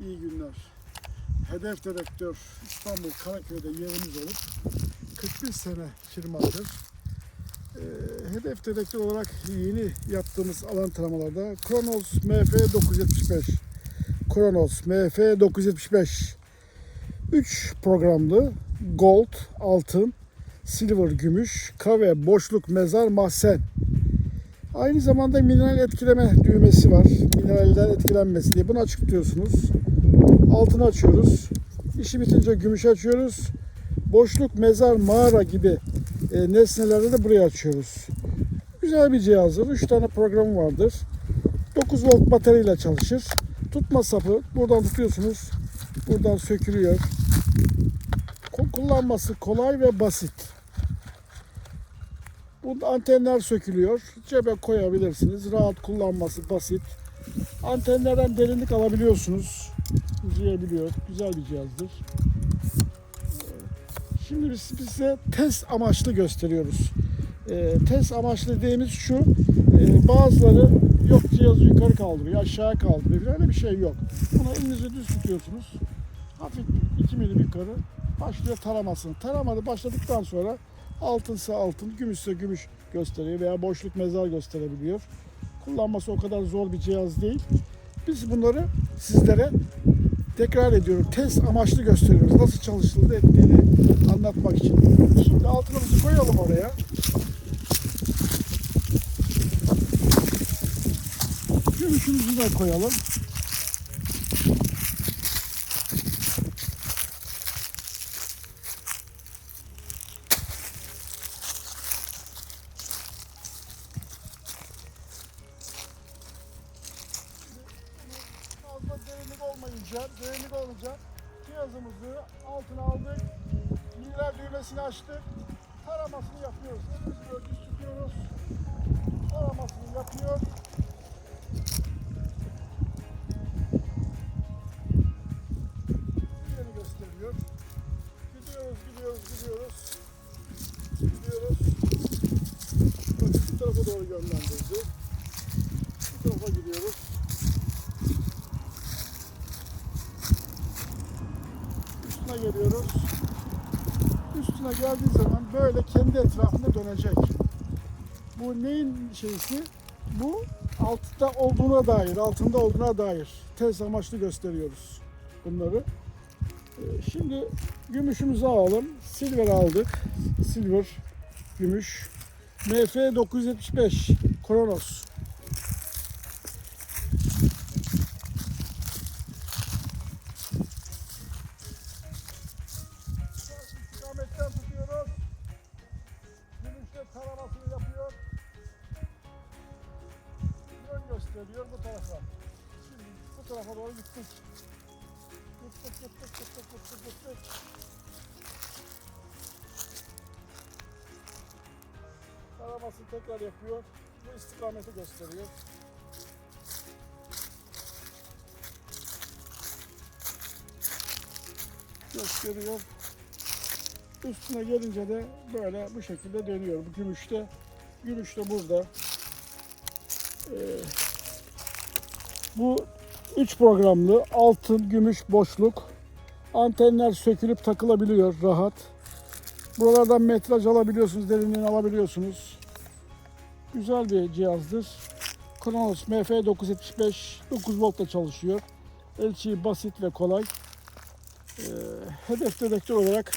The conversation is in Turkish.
İyi günler. Hedef Dedektör İstanbul Karaköy'de yerimiz olup 41 sene firmadır. Ee, hedef Dedektör olarak yeni yaptığımız alan taramalarda Kronos MF975 Kronos MF975 3 programlı Gold, Altın, Silver, Gümüş, Kave, Boşluk, Mezar, Mahzen Aynı zamanda mineral etkileme düğmesi var. Mineralden etkilenmesi diye. Bunu açık tutuyorsunuz. Altını açıyoruz. İşi bitince gümüş açıyoruz. Boşluk, mezar, mağara gibi e, nesneleri de buraya açıyoruz. Güzel bir cihazdır. 3 tane programı vardır. 9 volt bataryayla çalışır. Tutma sapı buradan tutuyorsunuz. Buradan sökülüyor. Kullanması kolay ve basit. Bu antenler sökülüyor. Cebe koyabilirsiniz. Rahat kullanması basit. Antenlerden derinlik alabiliyorsunuz. Uzayabiliyor. Güzel bir cihazdır. Şimdi biz size test amaçlı gösteriyoruz. Ee, test amaçlı dediğimiz şu. e, bazıları yok cihazı yukarı kaldırıyor, aşağı kaldırıyor. Öyle bir şey yok. Bunu elinizi düz tutuyorsunuz. Hafif 2 milim yukarı başlıyor taramasını. Taramadı başladıktan sonra altınsa altın, gümüşse gümüş gösteriyor veya boşluk mezar gösterebiliyor. Kullanması o kadar zor bir cihaz değil. Biz bunları sizlere tekrar ediyorum test amaçlı gösteriyoruz. Nasıl çalışıldığı ettiğini anlatmak için. Şimdi altınımızı koyalım oraya. Gümüşümüzü de koyalım. fazla derinlik olmayınca, derinlik olunca cihazımızı altına aldık. Mineral düğmesini açtık. Taramasını yapıyoruz. Elimizi düz tutuyoruz. Taramasını yapıyor. Yeni gösteriyor. Gidiyoruz, gidiyoruz, gidiyoruz. Gidiyoruz. Bakın bu tarafa doğru yönlendirdi. Bu tarafa gidiyoruz. Üstüne geliyoruz. Üstüne geldiği zaman böyle kendi etrafında dönecek. Bu neyin şeysi? Bu altta olduğuna dair, altında olduğuna dair test amaçlı gösteriyoruz bunları. Ee, Şimdi gümüşümüzü alalım. Silver aldık. Silver, gümüş. MF 975 Kronos. Gösteriyor bu tarafa. Şimdi bu tarafa doğru gittik. Gittik gittik gittik gittik gittik. Taramasını tekrar yapıyor. Bu istikameti gösteriyor. Gösteriyor. Üstüne gelince de böyle bu şekilde dönüyor. Bu gümüş de, gümüş de burada. Ee, bu üç programlı altın, gümüş, boşluk. Antenler sökülüp takılabiliyor rahat. Buralardan metraj alabiliyorsunuz, derinliğini alabiliyorsunuz. Güzel bir cihazdır. Kronos MF975 9 voltta çalışıyor. Elçi basit ve kolay. Ee, hedef dedektör olarak